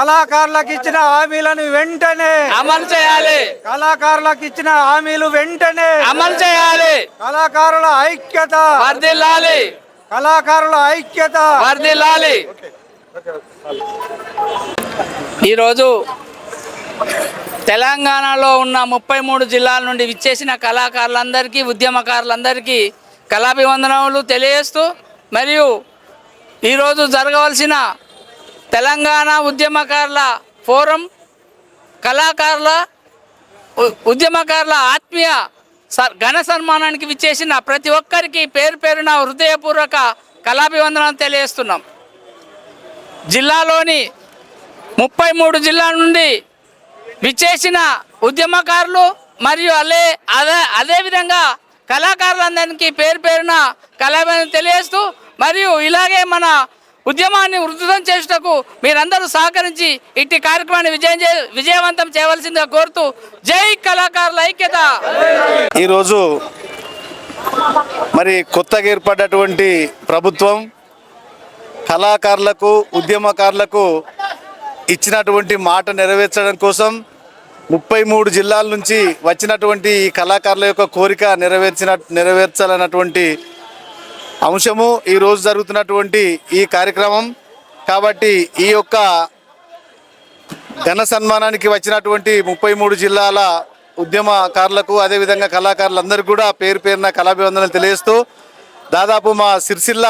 కళాకారులకు ఇచ్చిన హామీలను వెంటనే అమలు చేయాలి. కళాకారులకు ఇచ్చిన హామీలు వెంటనే అమలు చేయాలి. కళాకారుల ఐక్యత వర్దిల్లాలి కళాకారుల ఐక్యత వర్దిల్లాలి ఈరోజు తెలంగాణలో ఉన్న ముప్పై మూడు జిల్లాల నుండి విచ్చేసిన కళాకారులందరికీ ఉద్యమకారులందరికీ కళాభివందనములు తెలియజేస్తూ మరియు ఈరోజు జరగవలసిన తెలంగాణ ఉద్యమకారుల ఫోరం కళాకారుల ఉ- ఉద్యమకారుల ఆత్మీయ స- ఘన సన్మానానికి విచ్చేసిన ప్రతి ఒక్కరికి పేరు పేరున హృదయపూర్వక కళాభివందనం తెలియజేస్తున్నాం. జిల్లాలోని ముప్పై మూడు జిల్లాల నుండి విచ్చేసిన ఉద్యమకారులు మరియు అలే అదే అదేవిధంగా కళాకారులందరికీ పేరు పేరున కళాభివందనం తెలియజేస్తూ మరియు ఇలాగే మన ఉద్యమాన్ని ఉధృతం చేసేటకు మీరందరూ సహకరించి ఇట్టి కార్యక్రమాన్ని విజయం చే విజయవంతం చేయవలసిందిగా కోరుతూ జై కళాకారుల ఐక్యత! ఈరోజు మరి కొత్తగా ఏర్పడ్డటువంటి ప్రభుత్వం కళాకారులకు ఉద్యమకారులకు ఇచ్చినటువంటి మాట నెరవేర్చడం కోసం ముప్పై మూడు జిల్లాల నుంచి వచ్చినటువంటి ఈ కళాకారుల యొక్క కోరిక నెరవేర్చిన నెరవేర్చాలన్నటువంటి అంశము ఈరోజు జరుగుతున్నటువంటి ఈ కార్యక్రమం కాబట్టి ఈ యొక్క ఘన సన్మానానికి వచ్చినటువంటి ముప్పై మూడు జిల్లాల ఉద్యమకారులకు అదేవిధంగా కళాకారులందరికీ కూడా పేరు పేరున కళాభివందనలు తెలియజేస్తూ దాదాపు మా సిరిసిల్ల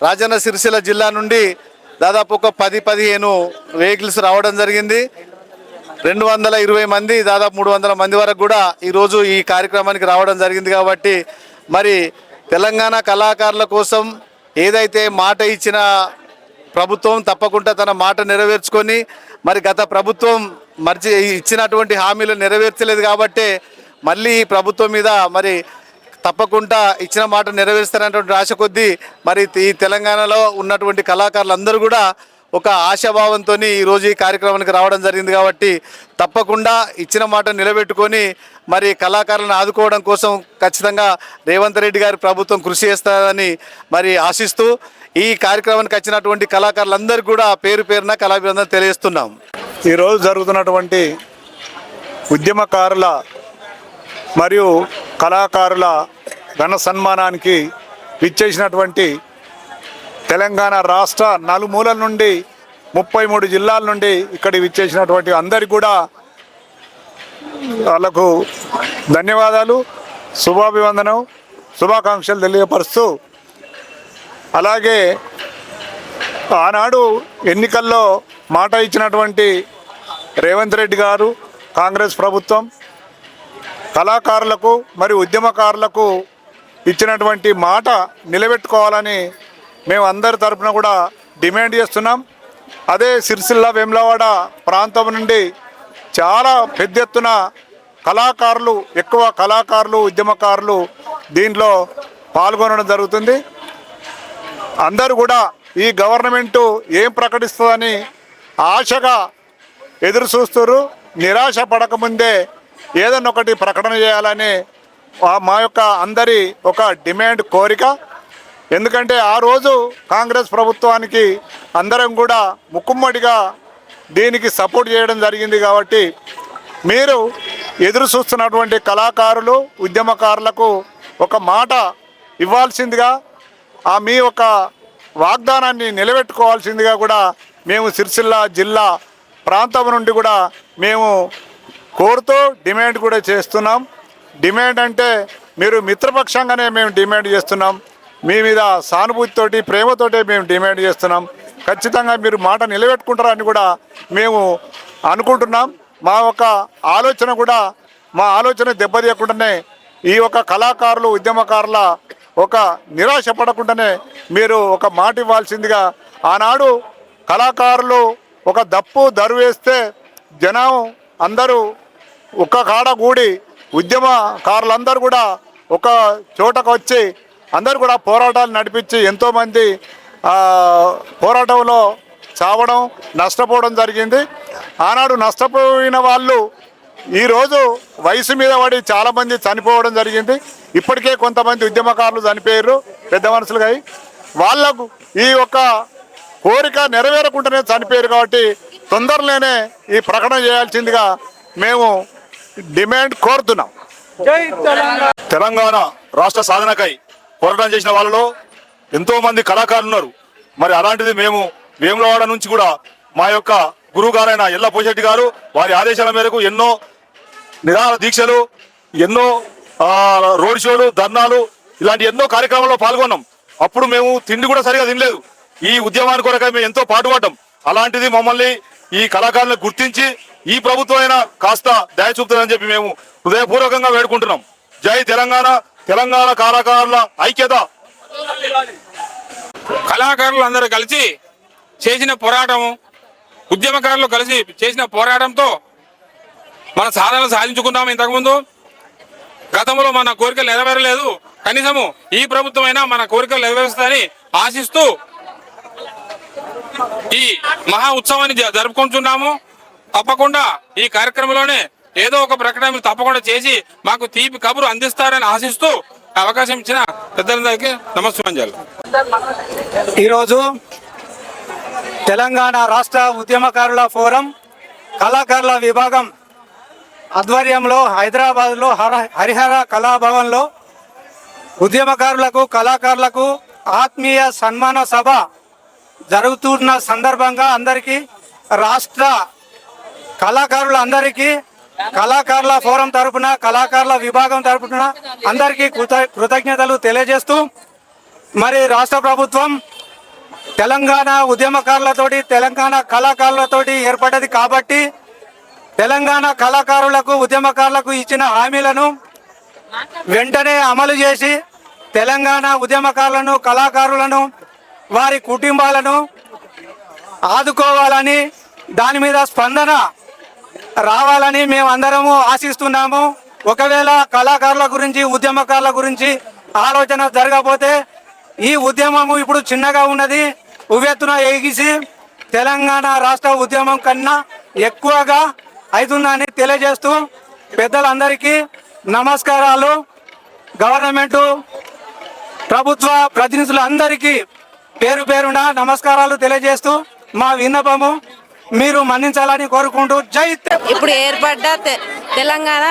రాజన్న సిరిసిల్ల జిల్లా నుండి దాదాపు ఒక పది పదిహేను వెహికల్స్ రావడం జరిగింది. రెండు వందల ఇరవై మంది దాదాపు మూడు వందల మంది వరకు కూడా ఈరోజు ఈ కార్యక్రమానికి రావడం జరిగింది కాబట్టి మరి తెలంగాణ కళాకారుల కోసం ఏదైతే మాట ఇచ్చిన ప్రభుత్వం తప్పకుండా తన మాట నెరవేర్చుకొని మరి గత ప్రభుత్వం మర్చి ఇచ్చినటువంటి హామీలు నెరవేర్చలేదు కాబట్టే మళ్ళీ ఈ ప్రభుత్వం మీద మరి తప్పకుండా ఇచ్చిన మాట నెరవేరుస్తారనేటువంటి ఆశ కొద్దీ మరి ఈ తెలంగాణలో ఉన్నటువంటి కళాకారులందరూ కూడా ఒక ఆశాభావంతో ఈరోజు ఈ కార్యక్రమానికి రావడం జరిగింది కాబట్టి తప్పకుండా ఇచ్చిన మాట నిలబెట్టుకొని మరి కళాకారులను ఆదుకోవడం కోసం ఖచ్చితంగా రేవంత్ రెడ్డి గారి ప్రభుత్వం కృషి చేస్తారని మరి ఆశిస్తూ ఈ కార్యక్రమానికి వచ్చినటువంటి కళాకారులందరికీ కూడా పేరు పేరున కళాభివందన తెలియజేస్తున్నాం. ఈరోజు జరుగుతున్నటువంటి ఉద్యమకారుల మరియు కళాకారుల ఘన సన్మానానికి విచ్చేసినటువంటి తెలంగాణ రాష్ట్ర నలుమూలల నుండి ముప్పై మూడు జిల్లాల నుండి ఇక్కడికి విచ్చేసినటువంటి అందరికి కూడా వాళ్ళకు ధన్యవాదాలు శుభాభివందనం శుభాకాంక్షలు తెలియపరుస్తూ అలాగే ఆనాడు ఎన్నికల్లో మాట ఇచ్చినటువంటి రేవంత్ రెడ్డి గారు కాంగ్రెస్ ప్రభుత్వం కళాకారులకు మరియు ఉద్యమకారులకు ఇచ్చినటువంటి మాట నిలబెట్టుకోవాలని మేము అందరి తరపున కూడా డిమాండ్ చేస్తున్నాం. అదే సిరిసిల్ల వేములవాడ ప్రాంతం నుండి చాలా పెద్ద ఎత్తున కళాకారులు ఎక్కువ కళాకారులు ఉద్యమకారులు దీంట్లో పాల్గొనడం జరుగుతుంది. అందరూ కూడా ఈ గవర్నమెంటు ఏం ప్రకటిస్తుందని ఆశగా ఎదురు చూస్తున్నారు. నిరాశ పడకముందే ఏదన్నా ఒకటి ప్రకటన చేయాలని మా యొక్క అందరి ఒక డిమాండ్ కోరిక. ఎందుకంటే ఆ రోజు కాంగ్రెస్ ప్రభుత్వానికి అందరం కూడా ముక్కుమ్మడిగా దీనికి సపోర్ట్ చేయడం జరిగింది కాబట్టి మీరు ఎదురు చూస్తున్నటువంటి కళాకారులు ఉద్యమకారులకు ఒక మాట ఇవ్వాల్సిందిగా ఆ మీ యొక్క వాగ్దానాన్ని నిలబెట్టుకోవాల్సిందిగా కూడా మేము సిరిసిల్ల జిల్లా ప్రాంతం నుండి కూడా మేము కోరుతూ డిమాండ్ కూడా చేస్తున్నాం. డిమాండ్ అంటే మీరు మిత్రపక్షంగానే మేము డిమాండ్ చేస్తున్నాం. మీ మీద సానుభూతితోటి ప్రేమతోటి మేము డిమాండ్ చేస్తున్నాం. ఖచ్చితంగా మీరు మాట నిలబెట్టుకుంటారని కూడా మేము అనుకుంటున్నాం. మా యొక్క ఆలోచన కూడా మా ఆలోచన దెబ్బతీయకుండానే ఈ యొక్క కళాకారులు ఉద్యమకారుల ఒక నిరాశ పడకుండానే మీరు ఒక మాట ఇవ్వాల్సిందిగా ఆనాడు కళాకారులు ఒక దప్పు దరువేస్తే జనం అందరూ ఒక్క కాడ కూడి ఉద్యమకారులందరూ కూడా ఒక చోటకు వచ్చి అందరూ కూడా పోరాటాలు నడిపించి ఎంతోమంది పోరాటంలో చావడం నష్టపోవడం జరిగింది. ఆనాడు నష్టపోయిన వాళ్ళు ఈరోజు వయసు మీద పడి చాలామంది చనిపోవడం జరిగింది. ఇప్పటికే కొంతమంది ఉద్యమకారులు చనిపోయారు పెద్ద మనుషులుగా అయి. వాళ్ళకు ఈ యొక్క కోరిక నెరవేరకుండానే చనిపోయారు కాబట్టి తొందరలోనే ఈ ప్రకటన చేయాల్సిందిగా మేము డిమాండ్ కోరుతున్నాం. తెలంగాణ రాష్ట్ర సాధనకై పోరాటం చేసిన వాళ్ళలో ఎంతో మంది కళాకారులు ఉన్నారు. మరి అలాంటిది మేము వేములవాడ నుంచి కూడా మా యొక్క గురువు గారైన ఎల్ల పోషెట్టి గారు వారి ఆదేశాల మేరకు ఎన్నో నిరాహార దీక్షలు ఎన్నో రోడ్ షోలు ధర్నాలు ఇలాంటి ఎన్నో కార్యక్రమాల్లో పాల్గొన్నాం. అప్పుడు మేము తిండి కూడా సరిగా తినలేదు. ఈ ఉద్యమాన్ని కొరకై మేము ఎంతో పాటుపడ్డాం. అలాంటిది మమ్మల్ని ఈ కళాకారులను గుర్తించి ఈ ప్రభుత్వం అయినా కాస్త దయ చూపుతుందని చెప్పి మేము హృదయపూర్వకంగా వేడుకుంటున్నాం. జై తెలంగాణ తెలంగాణ కళాకారుల ఐక్యత. కళాకారులు అందరూ కలిసి చేసిన పోరాటం ఉద్యమకారులు కలిసి చేసిన పోరాటంతో మన సాధనలు సాధించుకున్నాము ఇంతకుముందు. గతంలో మన కోరికలు నెరవేరలేదు. కనీసము ఈ ప్రభుత్వమైనా మన కోరికలు నెరవేరుస్తుందని ఆశిస్తూ ఈ మహా ఉత్సవాన్ని జరుపుకుంటున్నాము. తప్పకుండా ఈ కార్యక్రమంలోనే ఏదో ఒక ప్రకటన మీరు తప్పకుండా చేసి మాకు తీపి కబురు అందిస్తారని ఆశిస్తూ అవకాశం ఇచ్చిన పెద్దలందరికీ నమస్కారం ఈరోజు తెలంగాణ రాష్ట్ర ఉద్యమకారుల ఫోరం కళాకారుల విభాగం ఆధ్వర్యంలో హైదరాబాద్లో హర హరిహర కళాభవన్లో ఉద్యమకారులకు కళాకారులకు ఆత్మీయ సన్మాన సభ జరుగుతున్న సందర్భంగా అందరికీ రాష్ట్ర కళాకారులందరికీ కళాకారుల ఫోరం తరపున కళాకారుల విభాగం తరపున అందరికీ కృత కృతజ్ఞతలు తెలియజేస్తూ మరి రాష్ట్ర ప్రభుత్వం తెలంగాణ ఉద్యమకారులతోటి తెలంగాణ కళాకారులతోటి ఏర్పడ్డది కాబట్టి తెలంగాణ కళాకారులకు ఉద్యమకారులకు ఇచ్చిన హామీలను వెంటనే అమలు చేసి తెలంగాణ ఉద్యమకారులను కళాకారులను వారి కుటుంబాలను ఆదుకోవాలని దాని మీద స్పందన రావాలని మేము అందరము ఆశిస్తున్నాము. ఒకవేళ కళాకారుల గురించి ఉద్యమకారుల గురించి ఆలోచన జరగకపోతే ఈ ఉద్యమము ఇప్పుడు చిన్నగా ఉన్నది. ఉవ్వెత్తున ఎగిసి తెలంగాణ రాష్ట్ర ఉద్యమం కన్నా ఎక్కువగా అవుతుందని తెలియజేస్తూ పెద్దలందరికీ నమస్కారాలు. గవర్నమెంటు ప్రభుత్వ ప్రతినిధులందరికీ పేరు పేరున నమస్కారాలు తెలియజేస్తూ మా విన్నపము మీరు మన్నించాలని కోరుకుంటూ జై ఇప్పుడు ఏర్పడ్డ తె- తెలంగాణ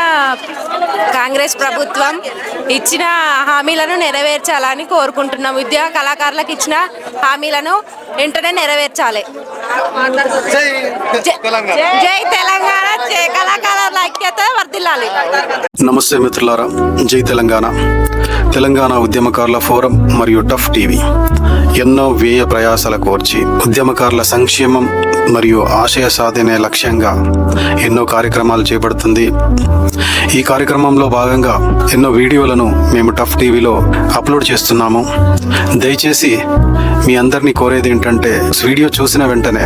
కాంగ్రెస్ ప్రభుత్వం ఇచ్చిన హామీలను నెరవేర్చాలని కోరుకుంటున్నాం. ఉద్యోగ కళాకారులకు ఇచ్చిన హామీలను వెంటనే నెరవేర్చాలి. జై- జై తెలంగాణ జై కళాకారుల ఐక్యత వర్ధిల్లాలి. నమస్తే మిత్రులారా జై తెలంగాణ. తెలంగాణ ఉద్యమకారుల ఫోరం మరియు టఫ్ టీవీ. ఎన్నో వ్యయ ప్రయాసాల కోర్చి ఉద్యమకారుల సంక్షేమం మరియు ఆశయ సాధనే లక్ష్యంగా ఎన్నో కార్యక్రమాలు చేపడుతుంది. ఈ కార్యక్రమంలో భాగంగా ఎన్నో వీడియోలను మేము టఫ్ టీవీలో అప్లోడ్ చేస్తున్నాము. దయచేసి మీ అందరినీ కోరేది ఏంటంటే వీడియో చూసిన వెంటనే